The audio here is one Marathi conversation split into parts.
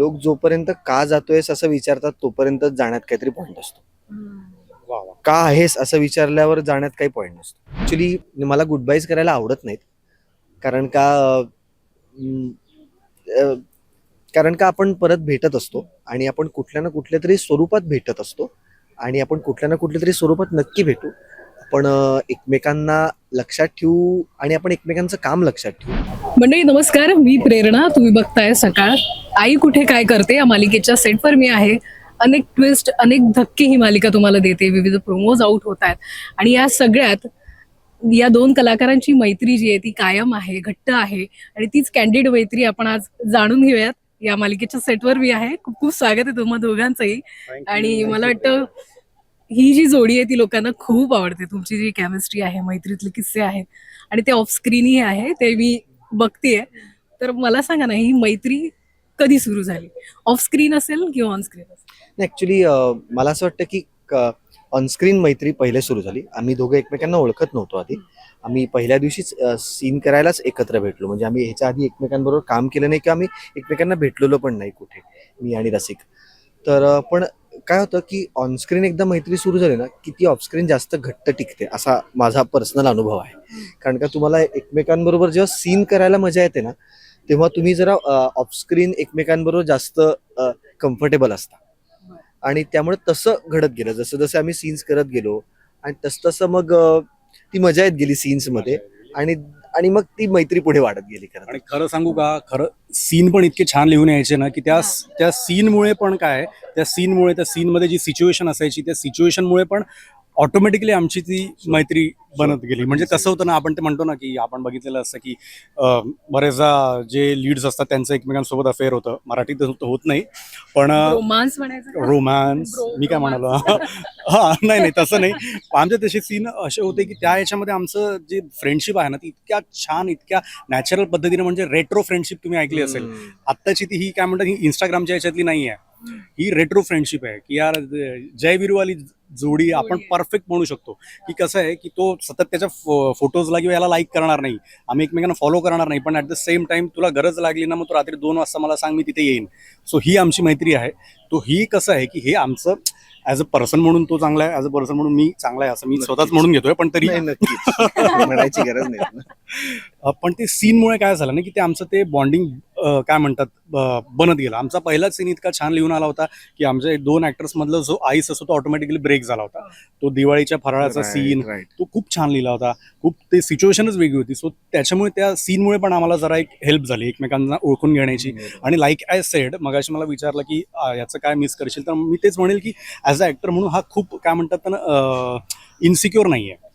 लोक जोपर्यंत का जातोयस असं विचारतात तोपर्यंत जाण्यात काहीतरी पॉईंट असतो. वा वा. का आहेस असं विचारल्यावर जाण्यात काही पॉईंट नसतो. ॲक्च्युली मला गुड बाईज करायला आवडत नाहीत. कारण का कारण का आपण परत भेटत असतो आणि आपण कुठल्या ना कुठल्या तरी स्वरूपात भेटत असतो आणि आपण कुठल्या ना कुठल्या तरी स्वरूपात नक्की भेटू. आपण एकमेकांना लक्षात ठेवू आणि आपण एकमेकांचं काम लक्षात ठेवू. मंडळी नमस्कार. मी प्रेरणा. तुम्ही बघताय सकाळ. आई कुठे काय करते? या मालिकेच्या सेटवर मी आहे. अनेक ट्विस्ट अनेक धक्के ही मालिका तुम्हाला देते. विविध प्रोमोज आउट होत आहेत. आणि या सगळ्यात या दोन कलाकारांची मैत्री जी आहे ती कायम आहे घट्ट आहे. आणि तीच कॅन्डिड मैत्री आपण आज जाणून घेऊयात. या मालिकेच्या सेटवर मी आहे. खूप खूप स्वागत आहे तुम्हा दोघांचंही. आणि मला वाटतं ही जी जोडी आहे ती लोकांना खूप आवडते. तुमची जी केमिस्ट्री आहे मैत्रीतले किस्से आहेत आणि ते ऑफ स्क्रीनही आहे ते मी बघतेय. तर मला सांगा ना ही मैत्री कधी सुरू झाली? ऑफ स्क्रीन असेल किंवा ऑन स्क्रीन असेल? ऍक्च्युली मला असं वाटतं की ऑनस्क्रीन मैत्री पहिले सुरू झाली. आम्ही दोघं एकमेकांना ओळखत नव्हतो आधी. आम्ही पहिल्या दिवशीच सीन करायलाच एकत्र भेटलो. म्हणजे आम्ही ह्याच्या आधी एकमेकांबरोबर काम केलं नाही किंवा आम्ही एकमेकांना भेटलेलो पण नाही कुठे मी आणि रसिक. तर पण काय होतं की ऑनस्क्रीन एकदा मैत्री सुरू झाली ना की ती ऑफस्क्रीन जास्त घट्ट टिकते असा माझा पर्सनल अनुभव आहे. कारण का तुम्हाला एकमेकांबरोबर जेव्हा सीन करायला मजा येते ना तेव्हा तुम्ही जरा ऑफस्क्रीन एकमेकांबरोबर जास्त कम्फर्टेबल असता. आणि त्यामुळे तसं घडत गेलं. जसं जसं आम्ही सीन्स करत गेलो आणि तस तसं मग ती मजा येत गेली सीन्समध्ये. आणि आणि मग ती मैत्री पुढे वाढत गेली खरं. आणि खरं सांगू का खरं सीन पण इतके छान लिहून यायचे ना की त्या त्या सीनमुळे पण काय त्या सीनमुळे त्या सीनमध्ये जी सिच्युएशन असायची त्या सिच्युएशनमुळे पण ऑटोमॅटिकली आमची ती मैत्री बनत गेली. म्हणजे कसं होतं ना आपण ते म्हणतो ना की आपण बघितलेलं असतं की बरेचदा जे लीड्स असतात त्यांचं एकमेकांसोबत अफेअर होतं. मराठीत होत होत नाही पण रोमांस Bro- मी काय म्हणालो? हा नाही नाही तसं नाही. आमचे तसे सीन असे होते की त्या याच्यामध्ये आमचं जे फ्रेंडशिप आहे ना ती इतक्या छान इतक्या नॅचरल पद्धतीने म्हणजे रेट्रो फ्रेंडशिप तुम्ही ऐकली असेल. आत्ताची ती ही काय म्हणतात ही इंस्टाग्रामच्या याच्यातली नाही आहे ही रेट्रो फ्रेंडशिप आहे. की यार जय विरुवाली जोडी आपण. परफेक्ट म्हणू शकतो. की कसं आहे की तो सतत त्याच्या फोटोजला किंवा याला लाईक करणार नाही. आम्ही एकमेकांना फॉलो करणार नाही. पण ॲट द सेम टाइम तुला गरज लागली ना मग तू रात्री दोन वाजता मला सांग मी तिथे येईन. सो ही आमची मैत्री आहे. तो ही कसं आहे की हे आमचं ॲज अ पर्सन म्हणून तो चांगला आहे ॲज अ पर्सन म्हणून मी चांगला आहे असं मी स्वतःच. म्हणून घेतोय. पण तरी म्हणायची गरज नाही. पण ते सीनमुळे काय झालं ना की ते आमचं ते बॉन्डिंग काय म्हणतात बनत गेलं. आमचा पहिलाच सीन इतका छान लिहून आला होता की आमच्या दोन ऍक्टर्स मधला जो आईस असतो तो ऑटोमॅटिकली ब्रेक झाला होता. तो दिवाळीच्या फराळाचा सीन तो खूप छान लिहिला होता. खूप ते सिच्युएशनच वेगळी होती. सो त्याच्यामुळे त्या सीनमुळे पण आम्हाला जरा एक हेल्प झाली एकमेकांना ओळखून घेण्याची. आणि लाईक आय सेड मगाशी मला विचारलं की याचं काय मिस करशील? तर मी तेच म्हणेल की ॲज अ ॲक्टर म्हणून हा खूप काय म्हणतात ना इन्सिक्युअर नाही आहे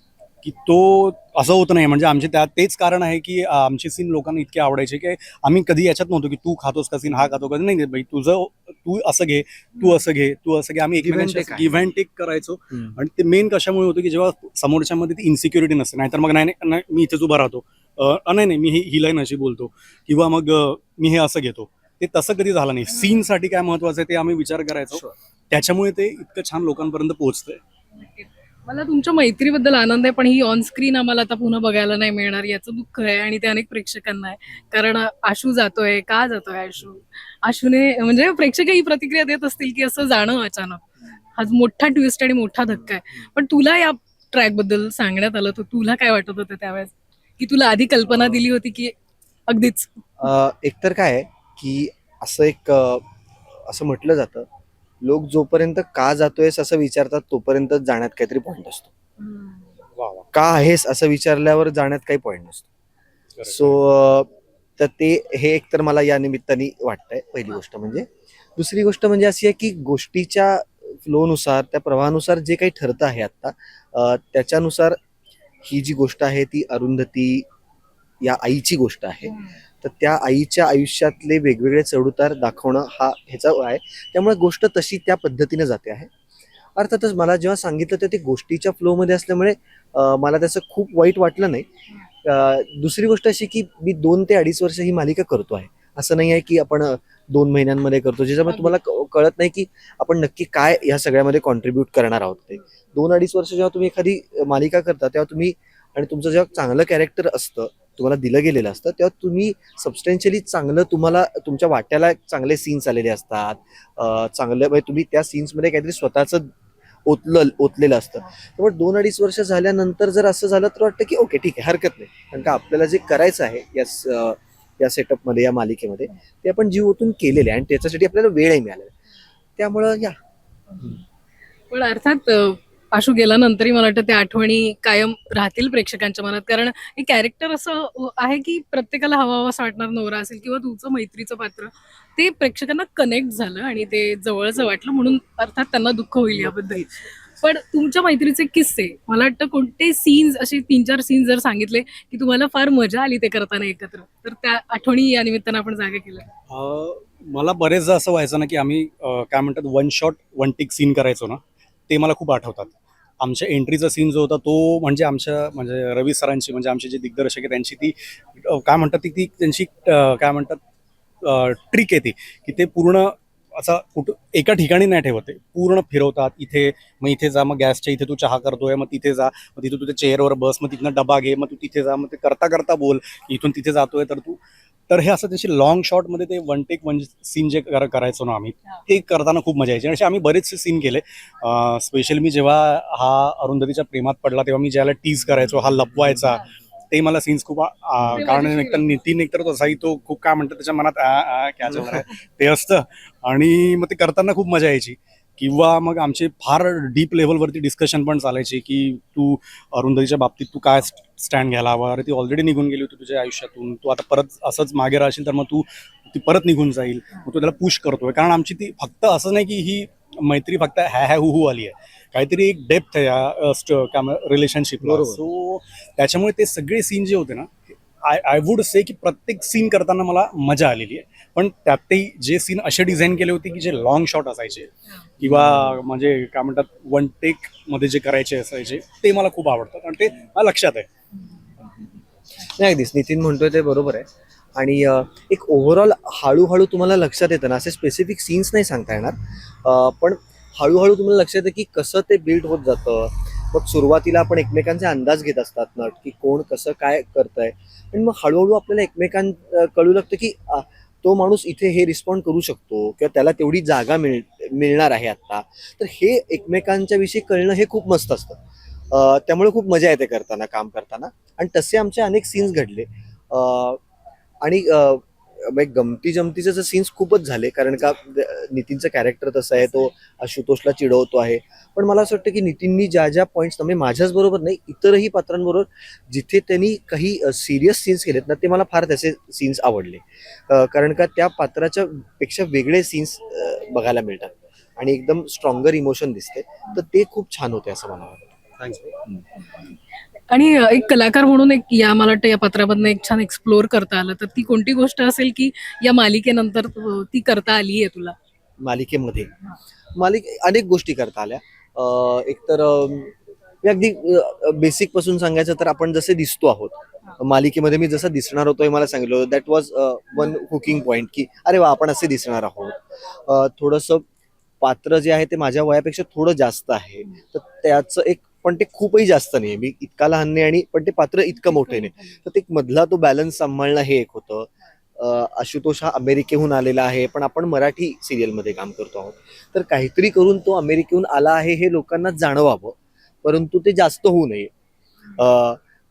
की तो असं होतं नाही. म्हणजे आमचे त्या तेच कारण आहे की आमचे सीन लोकांना इतके आवडायचे की आम्ही कधी याच्यात नव्हतो की तू खातोस का सीन हा खातो का? नाही नाही बाई तुझं तू असं घे तू असं घे तू असं घे. आम्ही एकमेकांच्या. गिव्ह अँड टेक करायचो. आणि ते मेन कशामुळे होतं की जेव्हा समोरच्यामध्ये ती इन्सिक्युरिटी नसते नाहीतर मग नाही नाही, नाही मी इथेच उभा राहतो. नाही नाही मी ही ही लाईन अशी बोलतो. किंवा मग मी हे असं घेतो. ते तसं कधी झालं नाही. सीनसाठी काय महत्वाचं आहे ते आम्ही विचार करायचो. त्याच्यामुळे ते इतकं छान लोकांपर्यंत पोहोचतंय. मला तुमच्या मैत्रीबद्दल आनंद आहे पण ही ऑन स्क्रीन आम्हाला आता पुन्हा बघायला नाही मिळणार याचं दुःख आहे आणि ते अनेक प्रेक्षकांना आहे. कारण आशू जातोय का जातोय आशू? आशूने म्हणजे प्रेक्षक ही प्रतिक्रिया देत असतील की असं जाणं अचानक. हा मोठा ट्विस्ट आणि मोठा धक्का आहे. पण तुला या ट्रॅकबद्दल सांगण्यात आलं तर तुला काय वाटत होतं त्यावेळेस? की तुला आधी कल्पना दिली होती की अगदीच? एकतर काय की असं एक असं म्हटलं जातं लोक जोपर्यंत का जातोयस असं विचारतात तोपर्यंत जाण्यात काहीतरी पॉईंट असतो. का आहेस असं विचारल्यावर जाण्यात काही पॉईंट नसतो. सो तर ते हे एकतर मला या निमित्ताने वाटतंय पहिली गोष्ट म्हणजे. दुसरी गोष्ट म्हणजे अशी आहे की गोष्टीच्या फ्लोनुसार त्या प्रवाहानुसार जे काही ठरतं आहे आत्ता त्याच्यानुसार ही जी गोष्ट आहे ती अरुंधती या आईची गोष्ट आहे. तर त्या आईच्या आयुष्यातले वेगवेगळे चढउतार दाखवणं हा ह्याचा आहे. त्यामुळे गोष्ट तशी त्या पद्धतीने जाते आहे. अर्थातच मला जेव्हा सांगितलं तर ते गोष्टीच्या फ्लोमध्ये असल्यामुळे मला त्याचं खूप वाईट वाटलं नाही. दुसरी गोष्ट अशी की मी दोन ते अडीच वर्ष ही मालिका करतो आहे. असं नाही आहे की आपण दोन महिन्यांमध्ये करतो. ज्याच्यामुळे तुम्हाला कळत नाही की आपण नक्की काय या सगळ्यामध्ये कॉन्ट्रीब्यूट करणार आहोत ते. दोन अडीच वर्ष जेव्हा तुम्ही एखादी मालिका करता तेव्हा तुम्ही आणि तुमचं जेव्हा चांगलं कॅरेक्टर असतं तुम्हाला दिलं गेलेलं असतं तेव्हा तुम्ही सबस्टेन्शियली चांगलं तुम्हाला तुमच्या वाट्याला चांगले सीन्स आलेले असतात. चांगलं म्हणजे तुम्ही त्या सीन्समध्ये काहीतरी स्वतःचं ओतलं ओतलेलं असतं. त्यामुळे दोन अडीच वर्ष झाल्यानंतर जर असं झालं तर वाटतं की ओके ठीक आहे हरकत नाही. कारण का आपल्याला जे करायचं आहे या या सेटअपमध्ये या मालिकेमध्ये ते आपण जीव ओतून केलेले आहे आणि त्याच्यासाठी आपल्याला वेळही मिळालेला त्यामुळं या. पण अर्थात आशू गेल्यानंतरही मला वाटतं त्या आठवणी कायम राहतील प्रेक्षकांच्या मनात. कारण हे कॅरेक्टर असं आहे की प्रत्येकाला हवा हवा वाटणार नवरा असेल किंवा तुमचं मैत्रीचं पात्र. ते प्रेक्षकांना कनेक्ट झालं आणि ते जवळचं वाटलं म्हणून अर्थात त्यांना दुःख होईल याबद्दल. पण तुमच्या मैत्रीचे किस्से मला वाटतं कोणते सीन्स असे तीन चार सीन्स जर सांगितले की तुम्हाला फार मजा आली ते करताना एकत्र तर त्या आठवणी या निमित्तानं आपण जागा केल्या मला बरेचदा असं व्हायचं ना की आम्ही काय म्हणतात one shot one take scene करायचो ना. ते मला खूप आठवतात. आमच्या एंट्रीचा सीन जो होता तो म्हणजे आमच्या म्हणजे रवी सरांची म्हणजे आमचे जे दिग्दर्शक आहे त्यांची ती काय म्हणतात ती ती त्यांची काय म्हणतात ट्रिक आहे ती की ते पूर्ण असा कुठं एका ठिकाणी नाही ठेवत आहे पूर्ण फिरवतात इथे मग इथे जा मग गॅसच्या इथे तू चहा करतोय मग तिथे जा मग तिथे तू चेअरवर बस मग तिथनं डबा घे मग तू तिथे जा मग ते करता करता बोल इथून तिथे जातोय तर तू तर हे असं त्याची लॉंग शॉटमध्ये ते वन टेक वन सीन जे कर- करायचो ना आम्ही ते करताना खूप मजा यायची. आणि असे आम्ही बरेचसे सीन केले. स्पेशल मी जेव्हा हा अरुंधतीच्या प्रेमात पडला तेव्हा मी ज्याला टीज करायचो हा लपवायचा ते मला सीन्स खूप कारण एकतर नितीन एकतर तसाही तो खूप काय म्हणतात त्याच्या मनात ते असतं. आणि मग ते करताना खूप मजा यायची. किंवा मग आमचे फार डीप लेवलवरती डिस्कशन पण चालायचे की तू अरुंधतीच्या बाबतीत तू काय स्टँड घ्यायला हवा अरे ती ऑलरेडी निघून गेली होती तुझ्या आयुष्यातून. तू आता परत असंच मागे राहशील तर मग तू ती परत निघून जाईल. मग तू त्याला पुश करतोय. कारण आमची ती फक्त असं नाही की ही मैत्री फक्त हॅ हॅ हु हु आली आहे. काहीतरी एक डेप्थ आहे या रिलेशनशिपला बरोबर. सो त्याच्यामुळे ते सगळे सीन जे होते ना आय आय वुड से की प्रत्येक सीन करताना मला मजा आलेली आहे. पण त्यातही जे सीन असे डिझाईन केले होते की जे लॉंग शॉट असायचे किंवा म्हणजे काय म्हणतात वन टेकमध्ये जे करायचे असायचे ते मला खूप आवडतात आणि ते मला लक्षात आहे. नाही अगदीच. नितीन म्हणतोय ते बरोबर आहे. आणि एक ओव्हरऑल हळूहळू तुम्हाला लक्षात येतं ना असे स्पेसिफिक सीन्स नाही सांगता येणार. पण हळूहळू तुम्हाला लक्षात येतं की कसं ते बिल्ड होत जातं मग सुरुवातीला आपण एकमेकांचे अंदाज घेत असतात नट की कोण कसं काय करतंय. आणि मग हळूहळू आपल्याला एकमेकां कळू लागतं की तो माणूस इथे हे रिस्पॉन्ड करू शकतो किंवा त्याला तेवढी जागा मिळ मिळणार आहे आत्ता. तर हे एकमेकांच्या विषयी कळणं हे खूप मस्त असतं. त्यामुळे खूप मजा येते करताना काम करताना. आणि तसे आमचे अनेक सीन्स घडले. आणि गमती जमतीचे जर सीन्स खूपच झाले कारण का नितीनचं कॅरेक्टर तसं आहे तो आशुतोषला चिडवतो आहे. पण मला असं वाटतं की नितीननी ज्या ज्या पॉईंट्स म्हणजे माझ्याच बरोबर नाही इतरही पात्रांबरोबर जिथे त्यांनी काही सिरियस सीन्स केलेत ना ते मला फार त्याचे सीन्स आवडले. कारण का त्या पात्राच्या पेक्षा वेगळे सीन्स बघायला मिळतात. आणि एकदम स्ट्रॉंगर इमोशन दिसते. तर ते खूप छान होते असं मला वाटतं. थँक्स आणि एक कलाकार म्हणून एक या मला वाटतं या पत्रामधनं एक छान एक्सप्लोअर करता आलं. तर ती कोणती गोष्ट असेल की या मालिकेनंतर ती करता आली आहे तुला? मालिकेमध्ये. मालिक अनेक गोष्टी करता आल्या. अं, मी अगदी बेसिकपासून सांगायचं तर आपण जसे दिसतो आहोत मालिकेमध्ये मी जसं दिसणार होतो हे मला सांगितलं होतं. That was one cooking point की अरे वा आपण असे दिसणार आहोत. थोडंसं पात्र जे आहे ते माझ्या वयापेक्षा थोडं जास्त आहे. तर त्याचं एक पण ते खूपही जास्त नाही मी इतका लहान नाही आणि पण ते पात्र इतकं मोठे नाही. तर ते मधला तो बॅलन्स सांभाळणं हे एक होतं. आशुतोष हा अमेरिकेहून आलेला आहे पण आपण मराठी सिरियलमध्ये काम करतो आहोत. तर काहीतरी करून तो अमेरिकेहून आला आहे हे लोकांना जाणवावं परंतु ते जास्त होऊ नये.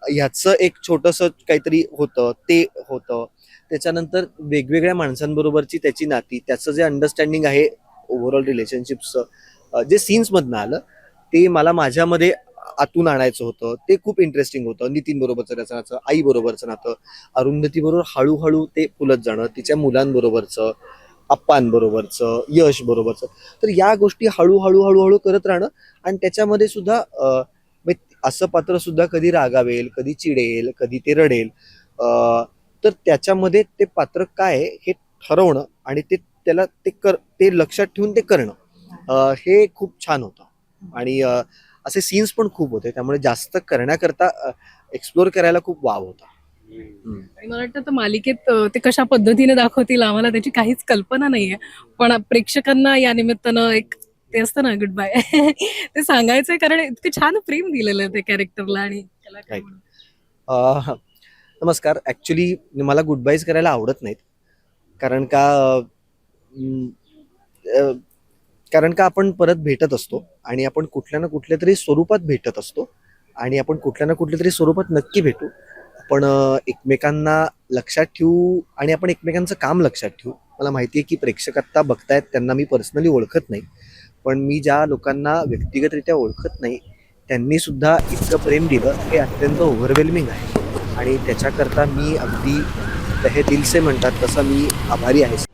ह्याचं एक छोटंसं काहीतरी होतं ते होतं. त्याच्यानंतर वेगवेगळ्या माणसांबरोबरची त्याची नाती त्याचं जे अंडरस्टँडिंग आहे ओव्हरऑल रिलेशनशिप्सचं जे सीन्समधनं आलं ते मला माझ्यामध्ये आतून आणायचं होतं ते खूप इंटरेस्टिंग होतं. नितीन बरोबरचं त्याचं नातं आई बरोबरचं नातं. अरुंधती बरोबर हळूहळू ते फुलत जाणं तिच्या मुलांबरोबरचं अप्पांबरोबरचं यश बरोबरचं. तर या गोष्टी हळूहळू हळूहळू करत राहणं आणि त्याच्यामध्ये सुद्धा म्हणजे असं पात्र सुद्धा कधी रागावेल कधी चिडेल कधी ते रडेल. तर त्याच्यामध्ये ते पात्र काय हे ठरवणं आणि ते त्याला ते कर ते लक्षात ठेवून ते करणं हे खूप छान होतं. आणि असे सीन्स पण खूप होते. त्यामुळे जास्त करण्याकरता एक्सप्लोर करायला खूप वाव होता. आणि मला वाटतं तर मालिकेत ते कशा पद्धतीने दाखवतील आम्हाला त्याची काहीच कल्पना नाहीये. पण प्रेक्षकांना या निमित्तानं एक ते असतं ना गुड बाय ते सांगायचंय कारण इतकं छान प्रेम दिलेलं आहे त्या कॅरेक्टरला आणि नमस्कार. ॲक्च्युली मला गुड बाईज करायला आवडत नाहीत. कारण का कारण का आपण परत भेटत असतो आणि आपण कुठल्या ना कुठल्या तरी स्वरूपात भेटत असतो आणि आपण कुठल्या ना कुठल्या तरी स्वरूपात नक्की भेटू. आपण एकमेकांना लक्षात ठेवू आणि आपण एकमेकांचं काम लक्षात ठेवू. मला माहिती आहे की प्रेक्षक आत्ता बघतायत त्यांना मी पर्सनली ओळखत नाही. पण मी ज्या लोकांना व्यक्तिगतरित्या ओळखत नाही त्यांनी सुद्धा इतकं प्रेम दिलं हे अत्यंत ओव्हरवेल्मिंग आहे. आणि त्याच्याकरता मी अगदी तहे दिलसे म्हणतात तसा मी आभारी आहे.